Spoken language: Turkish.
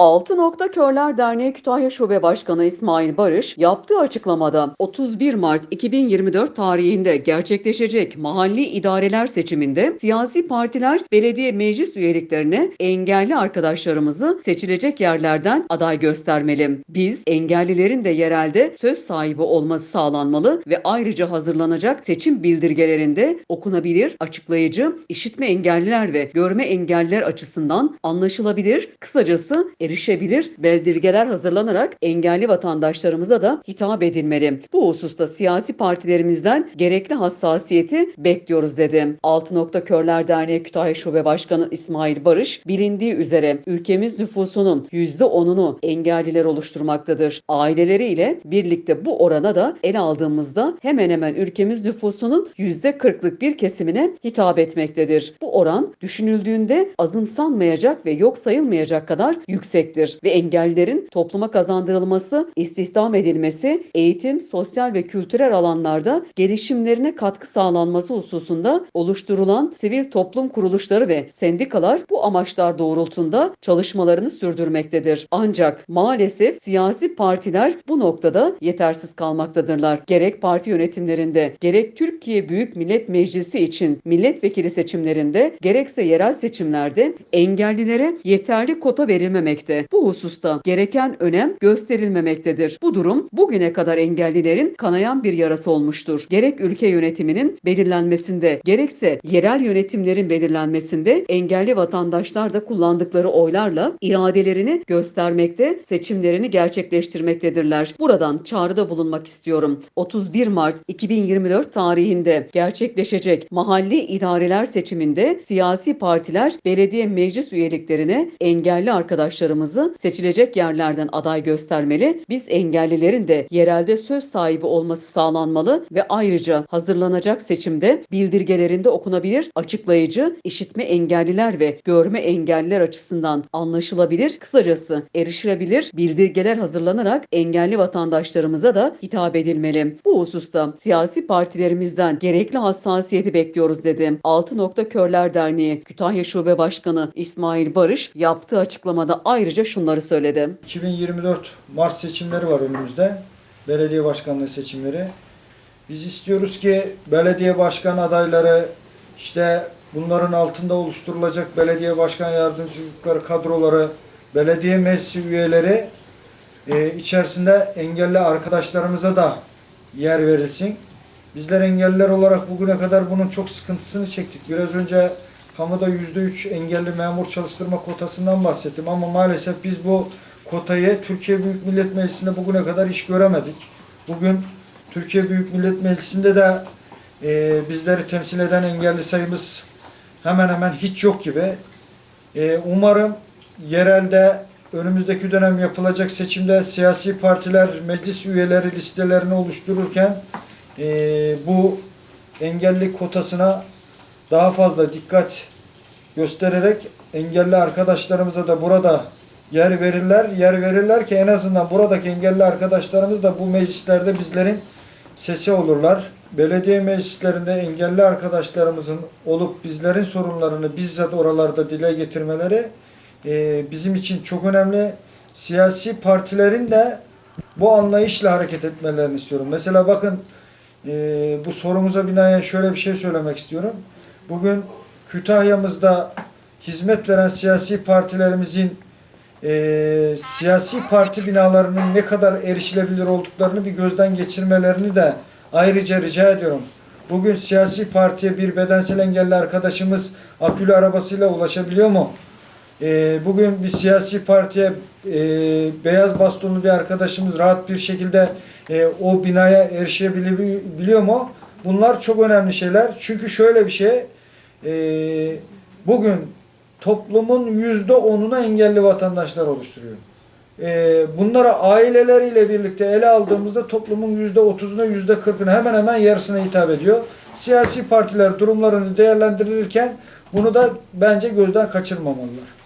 Altı Nokta Körler Derneği Kütahya Şube Başkanı İsmail Barış yaptığı açıklamada 31 Mart 2024 tarihinde gerçekleşecek mahalli idareler seçiminde siyasi partiler belediye meclis üyeliklerine engelli arkadaşlarımızı seçilecek yerlerden aday göstermeli. Biz engellilerin de yerelde söz sahibi olması sağlanmalı ve ayrıca hazırlanacak seçim bildirgelerinde okunabilir, açıklayıcı, işitme engelliler ve görme engelliler açısından anlaşılabilir, kısacası erişebilir bildirgeler hazırlanarak engelli vatandaşlarımıza da hitap edilmeli. Bu hususta siyasi partilerimizden gerekli hassasiyeti bekliyoruz dedi. Altı Nokta Körler Derneği Kütahya Şube Başkanı İsmail Barış, bilindiği üzere ülkemiz nüfusunun %10'unu engelliler oluşturmaktadır. Aileleriyle birlikte bu orana da el aldığımızda hemen hemen ülkemiz nüfusunun %40'lık bir kesimine hitap etmektedir. Bu oran düşünüldüğünde azımsanmayacak ve yok sayılmayacak kadar yüksektir ve engellilerin topluma kazandırılması, istihdam edilmesi, eğitim, sosyal ve kültürel alanlarda gelişimlerine katkı sağlanması hususunda oluşturulan sivil toplum kuruluşları ve sendikalar bu amaçlar doğrultunda çalışmalarını sürdürmektedir. Ancak maalesef siyasi partiler bu noktada yetersiz kalmaktadırlar. Gerek parti yönetimlerinde, gerek Türkiye Büyük Millet Meclisi için milletvekili seçimlerinde, gerekse yerel seçimlerde engellilere yeterli kota verilmemekte. Bu hususta gereken önem gösterilmemektedir. Bu durum bugüne kadar engellilerin kanayan bir yarası olmuştur. Gerek ülke yönetiminin belirlenmesinde, gerekse yerel yönetimlerin belirlenmesinde engelli vatandaşlar da kullandıkları oylarla iradelerini göstermekte, seçimlerini gerçekleştirmektedirler. Buradan çağrıda bulunmak istiyorum. 31 Mart 2024 tarihinde gerçekleşecek mahalli idareler seçiminde siyasi partiler belediye meclis üyeliklerine engelli arkadaşlarımızı seçilecek yerlerden aday göstermeli. Biz engellilerin de yerelde söz sahibi olması sağlanmalı ve ayrıca hazırlanacak seçimde bildirgelerinde okunabilir, açıklayıcı, işitme engelliler ve görme engelliler açısından anlaşılabilir, kısacası erişilebilir bildirgeler hazırlanarak engelli vatandaşlarımıza da hitap edilmeli. Bu hususta siyasi partilerimizden gerekli hassasiyeti bekliyoruz dedi. Altı Nokta Körler Derneği Kütahya Şube Başkanı İsmail Barış yaptığı açıklamada ayrıca şunları söyledi. 2024 Mart seçimleri var önümüzde. Belediye başkanlığı seçimleri. Biz istiyoruz ki belediye başkan adayları işte bunların altında oluşturulacak belediye başkan yardımcılıkları kadroları, belediye meclisi üyeleri e, içerisinde engelli arkadaşlarımıza da yer verilsin. Bizler engelliler olarak bugüne kadar bunun çok sıkıntısını çektik. Biraz önce kamuda %3 engelli memur çalıştırma kotasından bahsettim ama maalesef biz bu kotayı Türkiye Büyük Millet Meclisi'nde bugüne kadar iş göremedik. Bugün Türkiye Büyük Millet Meclisi'nde de e, bizleri temsil eden engelli sayımız hemen hemen hiç yok gibi. E, umarım yerelde önümüzdeki dönem yapılacak seçimde siyasi partiler meclis üyeleri listelerini oluştururken e, bu engelli kotasına daha fazla dikkat göstererek engelli arkadaşlarımıza da burada yer verirler. Yer verirler ki en azından buradaki engelli arkadaşlarımız da bu meclislerde bizlerin sesi olurlar. Belediye meclislerinde engelli arkadaşlarımızın olup bizlerin sorunlarını bizzat oralarda dile getirmeleri e, bizim için çok önemli. Siyasi partilerin de bu anlayışla hareket etmelerini istiyorum. Mesela bakın e, bu sorumuza binaen şöyle bir şey söylemek istiyorum. Bugün Kütahya'mızda hizmet veren siyasi partilerimizin e, siyasi parti binalarının ne kadar erişilebilir olduklarını bir gözden geçirmelerini de ayrıca rica ediyorum. Bugün siyasi partiye bir bedensel engelli arkadaşımız akülü arabasıyla ulaşabiliyor mu? E, bugün bir siyasi partiye e, beyaz bastonlu bir arkadaşımız rahat bir şekilde e, o binaya erişebiliyor mu? Bunlar çok önemli şeyler. Çünkü şöyle bir şey, e, bugün toplumun yüzde onunu engelli vatandaşlar oluşturuyor. E, bunlara aileleriyle birlikte ele aldığımızda toplumun yüzde otuzuna yüzde kırkına hemen hemen yarısına hitap ediyor. Siyasi partiler durumlarını değerlendirirken bunu da bence gözden kaçırmamalılar.